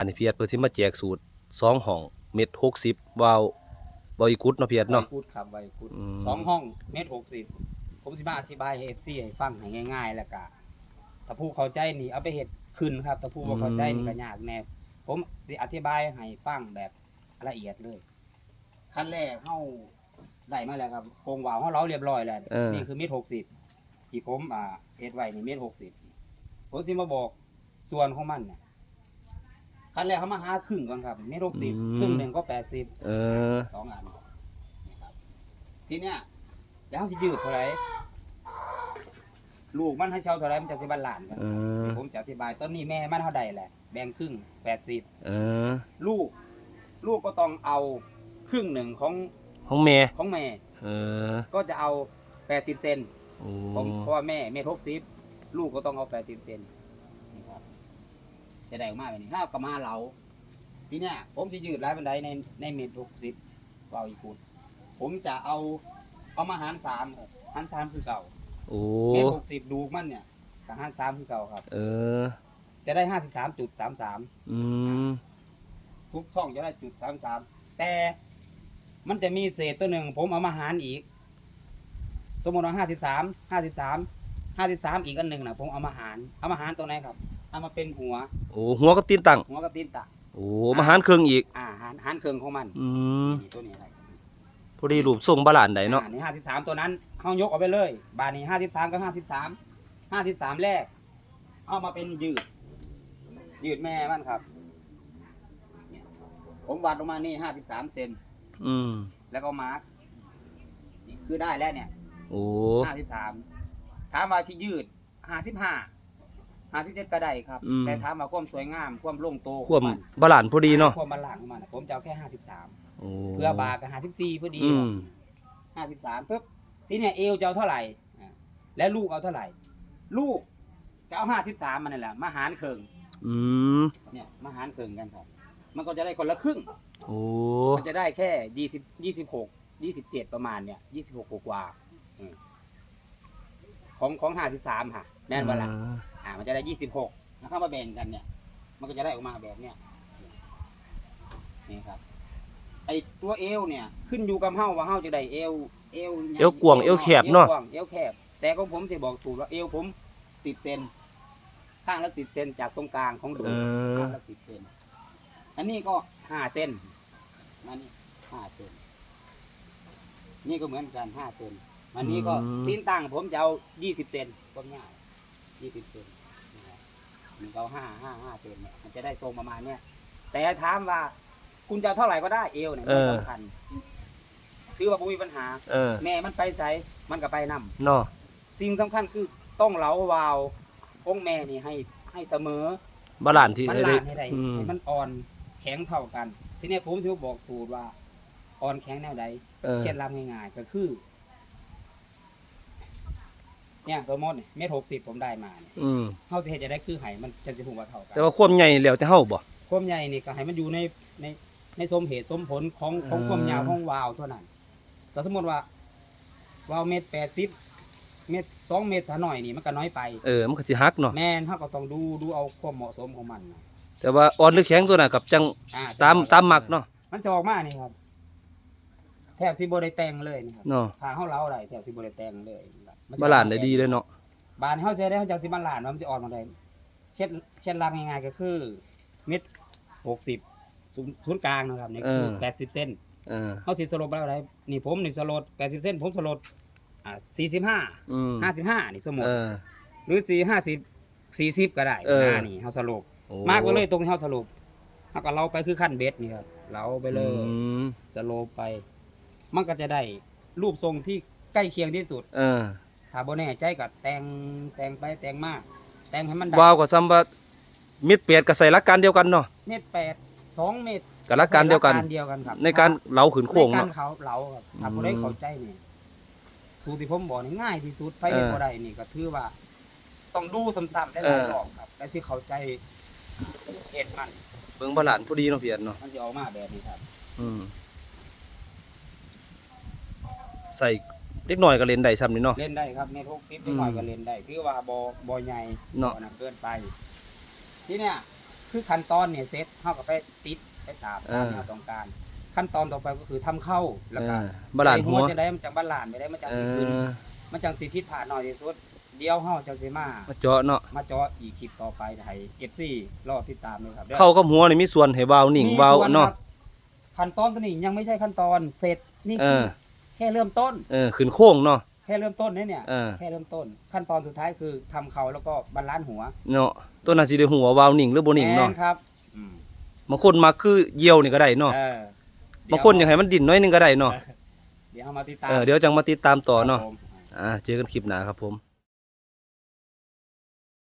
อันนี้เพียรเพิ่นสิมาแจกสูตรสองห้องเม็ด60วาวบอยกุดเนาะเพียรเนาะไวกุดครับไวกุดอืม สองห้องเมตรหกสิบผมสิมาอธิบายให้เอฟซีให้ฟังให้ง่าย ๆ แล้วก็ถ้าผู้เข้าใจนี่เอาไปเฮ็ดขึ้นครับถ้าผู้บ่เข้าใจนี่ก็ยากแน่ผมสิอธิบายให้ฟังแบบละเอียดเลยขั้นแรกเฮาได้มาแล้วครับโครงวาวเฮาเล้าเรียบร้อยแล้วเออ นี่คือเมตรหกสิบที่ผมอ่าเฮ็ดไว้นี่เมตรหกสิบผมสิมาบอกส่วนของมันเนี่ย ขั้นแรกเขามาหาครึ่งก่อนครับเมตรหกสิบครึ่งหนึ่งก็แปดสิบเออ สองอันนะครับทีเนี้ยแล้วสิยืดเท่าไหร่ลูกมันให้เช่าเท่าไหร่มันจะสิบาลานกันเออ ผมจะอธิบายต้นนี้แม่มันเท่าใดแหละแบ่งครึ่งแปดสิบเออ ลูก ลูกก็ต้องเอาครึ่งหนึ่งของห้องแม่ของแม่เออ ก็จะเอาแปดสิบเซน โอ้ ผมเพราะว่าแม่แม่ทกสิบลูกก็ต้องเอาแปดสิบเซนนี่ครับ จะได้ออกมาแบบนี้ถ้าเอากระมาเหลาทีเนี้ยผมจะยืดรายบันไดในในเมตรหกสิบเบาอีกฟุตผมจะเอาเอามาหารสามครับหารสามคือเก่าโอ้เมตรหกสิบดูกมันเนี่ยกับหารสามคือเก่าครับ เออ จะได้ห้าสิบสามจุดสามสามอืมทุกช่องจะได้จุดสามสามแต่มันจะมีเศษตัวหนึ่งผมเอามาหารอีก สมมติว่าห้าสิบสามห้าสิบสามห้าสิบสามอีกอันหนึ่งนะผมเอามาหารเอามาหารตัวไหนครับ เอามาเป็นหัว โอ้หัวกับตีนตั้งหัวกับตีนตะโอ้มาหารเครื่องอีก อ่าหารหารเครื่องของมันอืมนี่ตัวนี้อะไรพอดีรูปทรงบาลานซ์ได้เนาะอ่นี่ห้าสิบสามตัวนั้นเขายกออกไปเลย บาทนี้ห้าสิบสามกับห้าสิบสามห้าสิบสามแรก เอามาเป็นยืด ยืดแม่มันครับเนี่ยผมวัดลงมานี่ห้าสิบสามเซนอืมแล้วก็มาร์กนี่คือได้แล้วเนี่ยโอ้ห้าสิบสามถามว่าที่ยืดห้าสิบห้า ห้าสิบเจ็ดก็ได้ครับแต่ถามว่าความสวยงามความโล่งโตขควองมมันบาลานซ์พอดีเนาะความบาลานซ์ของมันน่ะผมจะเอาแค่ห้าสิบสามโอ้เพื่อบากับห้าสิบสี่พอดีอืมห้าสิบสามปุ๊บทีเนี่ยเอวจะเอาเท่าไหร่อ่าและลูกเอาเท่าไหร่ ลูกจะเอาห้าสิบสามมันนั่นแหละมาหารเคิงอืมเนี่ยมาหารเคิงกันครับ มันก็จะได้คนละครึ่ง โอ้มันจะได้แค่ยี่สิบยี่สิบหกยี่สิบเจ็ดประมาณเนี่ยยี่สิบหกกว่าๆอืมของของห้าสิบสามค่ะแม่นเวลา อ่า มันจะได้ยี่สิบหกแล้วเข้ามาแบ่งกันเนี่ย มันก็จะได้ออกมาแบบเนี้ยนี่ครับไอตัวเอวเนี่ยขึ้นอยู่กับเฮาว่าเฮาจะได้เอวเอวใหญ่เอวกว้างเอวแคบเนาะ อวกว้างเอวแคบ แต่ของผมสิบอกสูตรว่าเอวผมสิบเซนข้างละสิบเซนจากตรงกลางของดูเออ ข้างละสิบเซนอันนี้ก็ห้าเซนมานี่ห้าเซนนี่ก็เหมือนกันห้าเซนอันนี้ก็อืม ตีนตั้งผมจะเอายี่สิบเซนก็ง่าย ยี่สิบเซนนะครับมันก็เอาห้าห้าห้าเซนเนี่ยมันจะได้ทรงประมาณเนี้ยแต่ถามว่า คุณจะเอาเท่าไหร่ก็ได้เอวเนี่ยเอไม่อสำคัญถือว่าผมมีปัญหา เออแม่มันไปใสมันก็ไปนำเนาะสิ่งสำคัญคือต้องเหลาวาวองค์แม่นี่ให้ให้เสมอ บาลานซ์ที่มันให้ลาได้นให้ได้อืมให้มันอ่อนแข็งเท่ากัน ทีนี้ผมจะบอกสูตรว่าอ่อนแข็งแนวใดเออเคล็ดลับง่ายๆก็คือ เนี่ยตัวมดเนี่ยเมตรหกสิบผมได้มาเนี่ยอืมเฮาสิเฮ็ดจะได้คือไห้มันจะสิผูกว่าเท่ากันแต่ว่าความใหญ่แล้วแต่เฮาบ่ ความใหญ่นี่ก็ให้มันอยู่ในในในสมเหตุสมผลของของเออ ความยาวของวาวเท่านั้นแต่สมมติว่าวาวเมตรแปดสิบเมตรสองเมตรถ้าหน่อยนี่มันก็น้อยไป เออมันก็สิฮักเนาะแม่นเขาก็ต้องดูดูเอาความเหมาะสมของมันนะแต่ว่าอ่อนหรือแข็งตัวน่ะกับจังอ่ตามตามหมักเนาะมันจะออกมานี่ครับแทบสิบ่ได้แต่งเลยนะครับเนาะทางเฮาเล้าได้แทบสิบ่ได้แต่งเลย มัสิบาลานซ์ได้ดีเลยเนาะบานเฮาใช้ได้เฮาจังสิบาลานซ์ว่ามันสิออกมาได้เคล็ดเคล็ดลับง่ายๆก็คือเม็ด60ศูนย์ศูนย์กลางนะครับนี่คือ80เซนเออ เฮาสิสลบแล้วได้นี่ผมนี่สลด80เซนผมสลดอ่า45 อืม55นี่สมมุติ เออ หรือ4 50 40ก็ได้เออ หน้านี่เฮาสลบโอ้มากไปเลยตรงที่เขาสรุปเขาก็เราไปคือขั้นเบสนี่ครับเราไปเลย อืมสโลปไป มันก็จะได้รูปทรงที่ใกล้เคียงที่สุด เออ ถ้าบ่แน่ใจก็แต่งแต่งไปแต่งมาแต่งให้มันได้วาวก็ซ้ำว่ามิดเปียดก็ใส่หลักการเดียวกันเนาะเมตรแปดสองเมตรก็หลักการเดียวกันหลัเดียวกันครับในการเหลาขืนโค้งในการเนาะเขาเหลาครับถ้าอืม บ่ได้เข้าใจนี่สูตรที่ผมบอกนี่ง่ายที่สุดไปเฮ็ดเออบ่ได้นี่ก็ถือว่า ต้องดูซ้ำๆได้หเอลายอรอบครับแต่สิเข้าใจเฮ็ดมัน เบิ่งบาลานซ์พอดีเนาะเพียรเนาะมันจะออกมาแบบนี้ครับ อืมใส่ เล็กหน่อยก็เล่นได้ซ้ำนี่เนาะ เล่นได้ครับเมตรหกสิบอืมหน่อยก็เล่นได้ถือว่าบอบอใหญ่เนาะ บ่หนักเกินไป ที่เนี่ยคือขั้นตอนเนี่ยเซตเฮาก็ไปติดไปตามตามที่เราต้องการ ขั้นตอนต่อไปก็คือทำเข้าแล้วก็เออบาลานซ์หัวจะได้มันจังบาลานซ์ไม่ได้มันจังเอสิขึ้นอมันจังสิผิดพลาดน้อยที่สุด เดี๋ยวเฮาจังสิมา มาเจาะเนาะมาเจาะอีกคลิปต่อไปให้ FC รอติดตามเลยครับด้อ เข้ากับหัวนี่มีส่วนให้วาวนิ่งมีวาวส่เนาะ ครับขั้นตอนตัวนี้ยังไม่ใช่ขั้นตอนเสร็จนี่เอคืออแค่เริ่มต้น เออขึ้นโค้งเนาะ แค่เริ่มต้นเนี่ยเนี่ยเออ แค่เริ่มต้น ขั้นตอนสุดท้ายคือทำเขาแล้วก็บาลานซ์หัวเนาะตัวนั้นสิได้หัววาวนิ่งหรือบ่นิ่งเนาะแม่ครับอืมบางคนมักคือเหยี่ยวนี่ก็ได้เนาะเออบางคนอยากให้มันดิ่นน้อยหนึงก็ได้เนาะเดี๋ยวเอามาติดตามเออเดี๋ยวจังมาติดตามต่อเนาะ ครับผม อ่าเจอกันคลิปหน้าครับผม